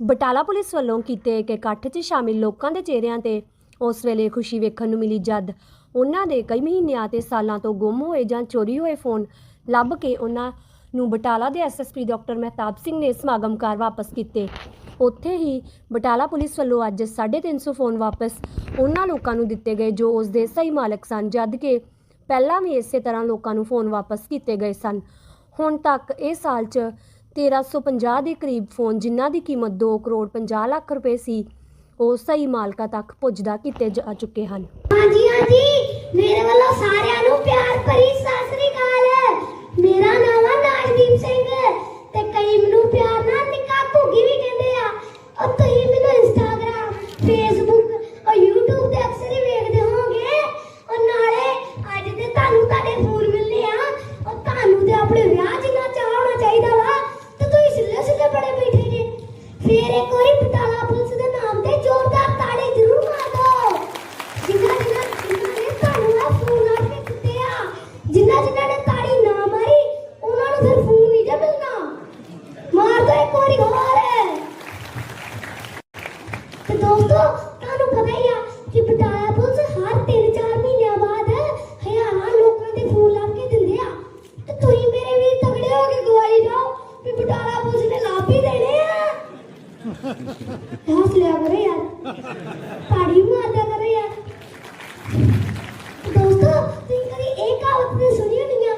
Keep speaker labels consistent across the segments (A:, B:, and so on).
A: Batala police ਵੱਲੋਂ ਕੀਤੇ ਇੱਕ ਇਕੱਠ 'ਚ ਸ਼ਾਮਿਲ ਲੋਕਾਂ ਦੇ ਚਿਹਰਿਆਂ ਤੇ ਉਸ ਵੇਲੇ ਖੁਸ਼ੀ ਵੇਖਣ ਨੂੰ ਮਿਲੀ ਜਦ ਉਹਨਾਂ ਦੇ ਕਈ ਮਹੀਨਿਆਂ ਤੇ ਸਾਲਾਂ ਤੋਂ ਗੁੰਮ ਹੋਏ ਜਾਂ ਚੋਰੀ ਹੋਏ ਫੋਨ ਲੱਭ ਕੇ ਉਹਨਾਂ ਨੂੰ ਬਟਾਲਾ ਦੇ ਐਸਐਸਪੀ ਡਾਕਟਰ ਮਹਿਤਾਬ ਸਿੰਘ ਨੇ ਸਮਾਗਮ ਕਰ ਵਾਪਸ ਕੀਤੇ। ਉੱਥੇ ਹੀ ਬਟਾਲਾ ਪੁਲਿਸ ਵੱਲੋਂ ਅੱਜ 350 ਫੋਨ ਵਾਪਸ ਉਹਨਾਂ ਲੋਕਾਂ ਨੂੰ ਦਿੱਤੇ ਗਏ ਜੋ ਉਸ ਦੇ ਸਹੀ ਮਾਲਕ ਸਨ, ਜਦ ਕਿ ਪਹਿਲਾਂ ਵੀ ਇਸੇ ਤਰ੍ਹਾਂ ਲੋਕਾਂ ਨੂੰ ਫੋਨ ਵਾਪਸ ਕੀਤੇ ਗਏ ਸਨ। ਹੁਣ ਤੱਕ ਇਹ ਸਾਲ 'ਚ 1350 ਦੇ ਕਰੀਬ ਫੋਨ ਜਿਨ੍ਹਾਂ ਦੀ ਕੀਮਤ 2 ਕਰੋੜ 50 ਲੱਖ ਰੁਪਏ ਸੀ, ਉਹ ਸਹੀ ਮਾਲਕਾਂ ਤੱਕ ਪੁੱਜਦਾ ਕੀਤੇ ਜਾ ਚੁੱਕੇ ਹਨ।
B: ਹਾਂਜੀ ਹਾਂਜੀ। ਮੇਰੇ ਵੱਲੋਂ ਸਾਰਿਆਂ ਨੂੰ ਇੱਕ ਵਾਰੀ ਬਟਾਲਾ ਪੁਲਿਸ ਦੇ ਨਾਮ ਤੇ ਜ਼ੋਰਦਾਰ ਤਾੜੀ ਜ਼ਰੂਰ ਮਾਰ ਦਿਓ ਜਿਨ੍ਹਾਂ ਜਿਨ੍ਹਾਂ ਜਿਨ੍ਹਾਂ ਨੇ ਤੁਹਾਨੂੰ ਆ ਫੋਨ ਲਾ ਕੇ ਦਿੱਤੇ ਆ ਜਿਨ੍ਹਾਂ ਜਿਨ੍ਹਾਂ ਨੇ ਤਾੜੀ ਨਾ ਮਾਰੀ, ਉਹਨਾਂ ਨੂੰ ਫਿਰ ਫੋਨ ਨਹੀਂ ਜੇ ਮਿਲਣਾ। ਮਾਰ ਦੋ ਇੱਕ ਵਾਰੀ ਹੋਰ। ਤੇ ਦੋਸਤੋ, ਤੁਹਾਨੂੰ ਪਤਾ ਹੀ ਆ ਕਿ ਬਟਾਲਾ ਹੱਸ ਲਿਆ ਕਰੋ ਯਾਰ ਤਾੜੀ ਮਾਰਦਾ ਕਰੋ ਯਾਰ ਦੋਸਤੋ ਤੁਸੀਂ ਕਦੀ ਇਹ ਕਹਾਵਤ ਤੇ ਸੁਣੀ ਹੋਣੀ ਆ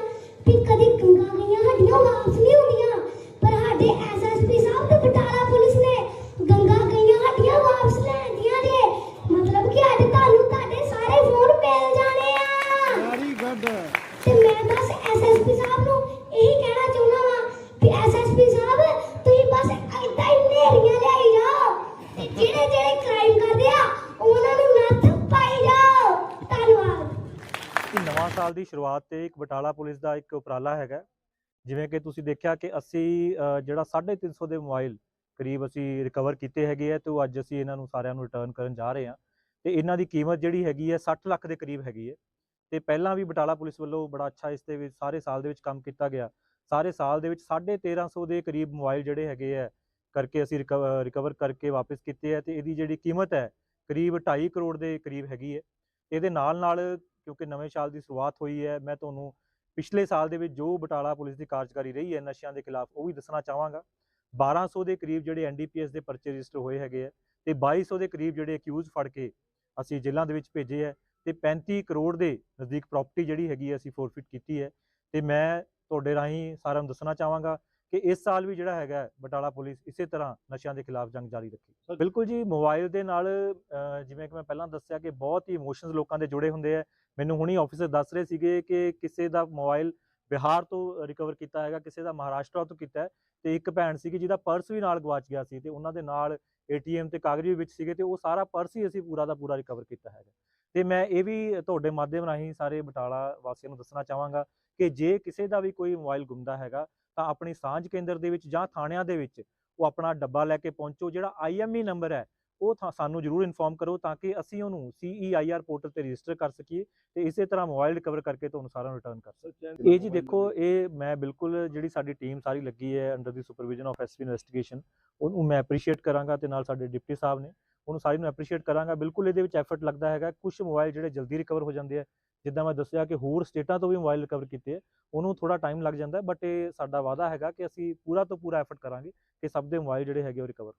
B: ਵੀ ਕਦੀ ਗੰਗਾ ਗਈਆਂ ਹੱਡੀਆਂ ਵਾਪਸ ਨਹੀਂ ਹੁੰਦੀਆਂ ਪਰ ਸਾਡੇ ਐਸਐਸਪੀ ਸਾਹਿਬ ਤੇ ਬਟਾਲਾ ਪੁਲਿਸ ਨੇ ਗੰਗਾ ਗਈਆਂ ਹੱਡੀਆਂ ਵਾਪਸ ਲੈਂਦੀਆਂ ਜੇ ਮਤਲਬ ਕਿ ਅੱਜ ਤੁਹਾਨੂੰ ਤੁਹਾਡੇ ਸਾਰੇ ਫੋਨ ਮਿਲ ਜਾਣੇ ਆ।
C: ਵੈਰੀ ਗੁੱਡ
B: ਤੇ ਮੈਂ ਬਸ ਐਸਐਸਪੀ ਸਾਹਿਬ ਨੂੰ ਇਹੀ ਕਹਿਣਾ ਚਾਹੁੰਦਾ ਵਾਂ ਕਿ ਐਸਐਸਪੀ ਸਾਹਿਬ ਤੁਸੀਂ ਬਸ ਏਦਾਂ ਹੀ ਨੇਰੀਆਂ ਲਿਆਈ ਜਾਓ ਤੇ ਜਿਹੜੇ ਜਿਹੜੇ ਕ੍ਰਾਈਮ ਕਰਦੇ ਆ ਉਹਨਾਂ ਨੂੰ ਨੱਥ ਪਾਈ ਜਾਓ ਧੰਨਵਾਦ
D: ਕਿ ਨਵਾਂ ਸਾਲ ਦੀ ਸ਼ੁਰੂਆਤ ਤੇ ਇੱਕ ਬਟਾਲਾ ਪੁਲਿਸ ਦਾ ਇੱਕ ਉਪਰਾਲਾ ਹੈਗਾ। ਜਿਵੇਂ ਕਿ ਤੁਸੀਂ ਦੇਖਿਆ ਕਿ ਅਸੀਂ ਅ, ਜਿਹੜਾ 350 ਦੇ ਮੋਬਾਈਲ ਕਰੀਬ ਅਸੀਂ ਰਿਕਵਰ ਕੀਤੇ ਹੈਗੇ ਆ ਤੇ ਉਹ ਅੱਜ ਅਸੀਂ ਇਹਨਾਂ ਨੂੰ ਸਾਰਿਆਂ ਨੂੰ ਰਿਟਰਨ ਕਰਨ ਜਾ ਰਹੇ ਹਾਂ। ਤੇ ਇਹਨਾਂ ਦੀ ਕੀਮਤ ਜਿਹੜੀ ਹੈਗੀ ਹੈ 60 ਲੱਖ ਦੇ ਕਰੀਬ ਹੈਗੀ ਹੈ। ਤੇ ਪਹਿਲਾਂ ਵੀ ਬਟਾਲਾ ਪੁਲਿਸ ਵੱਲੋਂ ਬੜਾ ਅੱਛਾ ਇਸ ਦੇ ਵਿੱਚ ਸਾਰੇ ਸਾਲ ਦੇ ਵਿੱਚ ਕੰਮ ਕੀਤਾ ਗਿਆ। ਸਾਰੇ ਸਾਲ ਦੇ ਵਿੱਚ 1350 ਦੇ ਕਰੀਬ ਮੋਬਾਈਲ ਜਿਹੜੇ ਹੈਗੇ ਆ ਕਰਕੇ ਅਸੀਂ ਰਿਕਵਰ ਕਰਕੇ ਵਾਪਸ ਕੀਤੇ ਆ ਤੇ ਇਹਦੀ ਜਿਹੜੀ ਕੀਮਤ ਹੈ ਕਰੀਬ 2.5 ਕਰੋੜ ਦੇ ਕਰੀਬ ਹੈਗੀ ਹੈ। ਇਹਦੇ ਨਾਲ ਨਾਲ ਕਿਉਂਕਿ ਨਵੇਂ ਸਾਲ ਦੀ ਸ਼ੁਰੂਆਤ ਹੋਈ ਹੈ, ਮੈਂ ਤੁਹਾਨੂੰ ਪਿਛਲੇ ਸਾਲ ਦੇ ਵਿੱਚ ਜੋ ਬਟਾਲਾ ਪੁਲਿਸ ਦੀ ਕਾਰਜਕਾਰੀ ਰਹੀ ਹੈ, ਨਸ਼ਿਆਂ ਦੇ ਖਿਲਾਫ, ਉਹ ਵੀ ਦੱਸਣਾ ਚਾਹਾਂਗਾ। 1200 ਦੇ ਕਰੀਬ ਜਿਹੜੇ ਐਨਡੀਪੀਐਸ ਦੇ ਪਰਚੇ ਰਜਿਸਟਰ ਹੋਏ ਹੈਗੇ ਆ ਤੇ 2200 ਦੇ ਕਰੀਬ ਜਿਹੜੇ ਅਕਿਊਜ਼ ਫੜ ਕੇ ਅਸੀਂ ਜੇਲ੍ਹਾਂ ਦੇ ਵਿੱਚ ਭੇਜੇ ਹੈ ਤੇ 35 ਕਰੋੜ ਦੇ ਨਜ਼ਦੀਕ ਪ੍ਰਾਪਰਟੀ ਜਿਹੜੀ ਹੈਗੀ ਹੈ, ਅਸੀਂ ਫੋਰਫਿਟ ਕੀਤੀ ਹੈ। ਤੇ ਮੈਂ ਤੁਹਾਡੇ ਰਾਹੀਂ ਸਾਰਿਆਂ ਨੂੰ ਦੱਸਣਾ ਚਾਹਾਂਗਾ ਕਿ ਇਸ ਸਾਲ ਵੀ ਜਿਹੜਾ ਹੈਗਾ ਬਟਾਲਾ ਪੁਲਿਸ ਇਸੇ ਤਰ੍ਹਾਂ ਨਸ਼ਿਆਂ ਦੇ ਖਿਲਾਫ ਜੰਗ ਜਾਰੀ ਰੱਖੇ। ਬਿਲਕੁਲ ਜੀ ਮੋਬਾਈਲ ਦੇ ਨਾਲ ਜਿਵੇਂ ਕਿ ਮੈਂ ਪਹਿਲਾਂ ਦੱਸਿਆ ਕਿ ਬਹੁਤ ਹੀ ਇਮੋਸ਼ਨਸ ਲੋਕਾਂ ਦੇ ਜੁੜੇ ਹੁੰਦੇ ਆ। ਮੈਨੂੰ ਹੁਣੀ ਆਫੀਸਰ ਦੱਸ ਰਹੇ ਸੀਗੇ ਕਿ ਕਿਸੇ ਦਾ ਮੋਬਾਈਲ ਬਿਹਾਰ ਤੋਂ ਰਿਕਵਰ ਕੀਤਾ ਹੈਗਾ ਕਿਸੇ ਦਾ ਮਹਾਰਾਸ਼ਟਰ ਤੋਂ ਕੀਤਾ ਤੇ ਇੱਕ ਭੈਣ ਸੀਗੀ ਜਿਹਦਾ ਪਰਸ ਵੀ ਨਾਲ ਗਵਾਚ ਗਿਆ ਸੀ ਤੇ ਉਹਨਾਂ ਦੇ ਨਾਲ ਏਟੀਐਮ ਤੇ ਕਾਗਜ਼ ਵੀ ਵਿੱਚ ਸੀਗੇ ਤੇ ਉਹ ਸਾਰਾ ਪਰਸ ਹੀ ਅਸੀਂ ਪੂਰਾ ਦਾ ਪੂਰਾ ਰਿਕਵਰ ਕੀਤਾ ਹੈਗਾ। ਤੇ ਮੈਂ ਇਹ ਵੀ ਤੁਹਾਡੇ ਮਾਧਿਅਮ ਰਾਹੀਂ ਸਾਰੇ ਬਟਾਲਾ ਵਾਸੀਆਂ ਨੂੰ ਦੱਸਣਾ ਚਾਹਾਂਗਾ ਕਿ ਜੇ ਕਿਸੇ ਦਾ ਵੀ ਕੋਈ ਮੋਬਾਈਲ ਗੁੰਮਦਾ ਹੈਗਾ ਤਾਂ ਆਪਣੀ ਸਾਂਝ ਕੇਂਦਰ ਦੇ ਵਿੱਚ ਜਾਂ ਥਾਣਿਆਂ ਦੇ ਵਿੱਚ ਉਹ ਆਪਣਾ ਡੱਬਾ ਲੈ ਕੇ ਪਹੁੰਚੋ ਜਿਹੜਾ ਆਈਐਮਈ ਨੰਬਰ ਹੈ ਉਹ ਸਾਨੂੰ ਜਰੂਰ ਇਨਫੋਰਮ ਕਰੋ ਤਾਂ ਕਿ ਅਸੀਂ ਉਹਨੂੰ ਸੀਈਆਈਆਰ ਪੋਰਟਲ ਤੇ ਰਜਿਸਟਰ ਕਰ ਸਕੀਏ ਤੇ ਇਸੇ ਤਰ੍ਹਾਂ ਮੋਬਾਈਲ ਰਿਕਵਰ ਕਰਕੇ ਤੁਹਾਨੂੰ ਸਾਰਿਆਂ ਨੂੰ ਰਿਟਰਨ ਕਰ ਸਕੀਏ। ਇਹ ਜੀ ਦੇਖੋ ਇਹ ਮੈਂ ਬਿਲਕੁਲ ਜਿਹੜੀ ਸਾਡੀ ਟੀਮ ਸਾਰੀ ਲੱਗੀ ਹੈ under the supervision of SP investigation ਉਹਨੂੰ ਮੈਂ ਐਪਰੀਸ਼ੀਏਟ ਕਰਾਂਗਾ ਤੇ ਨਾਲ ਸਾਡੇ ਡਿਪਟੀ ਸਾਹਿਬ ਨੇ ਉਹਨੂੰ ਸਾਰੀ ਨੂੰ ਐਪਰੀਸ਼ੀਏਟ ਕਰਾਂਗਾ। ਬਿਲਕੁਲ ਇਹਦੇ ਵਿੱਚ ਐਫਰਟ ਲੱਗਦਾ ਹੈਗਾ ਕੁਝ ਮੋਬਾਈਲ ਜਿਹੜੇ ਜਲਦੀ ਰਿਕਵਰ ਹੋ ਜਾਂਦੇ ਆ ਜਿੱਦਾਂ ਮੈਂ ਦੱਸਿਆ ਕਿ ਹੋਰ ਸਟੇਟਾਂ ਤੋਂ ਵੀ ਮੋਬਾਈਲ ਰਿਕਵਰ ਕੀਤੇ ਆ, ਉਹਨੂੰ ਥੋੜਾ ਟਾਈਮ ਲੱਗ ਜਾਂਦਾ ਬਟ ਇਹ ਸਾਡਾ ਵਾਅਦਾ ਹੈਗਾ ਕਿ ਅਸੀਂ ਪੂਰਾ ਤੋਂ ਪੂਰਾ ਐਫਰਟ ਕਰਾਂਗੇ ਕਿ ਸਭ ਦੇ ਮੋਬਾਈਲ ਜਿਹੜੇ ਹੈਗੇ ਉਹ ਰਿਕਵਰ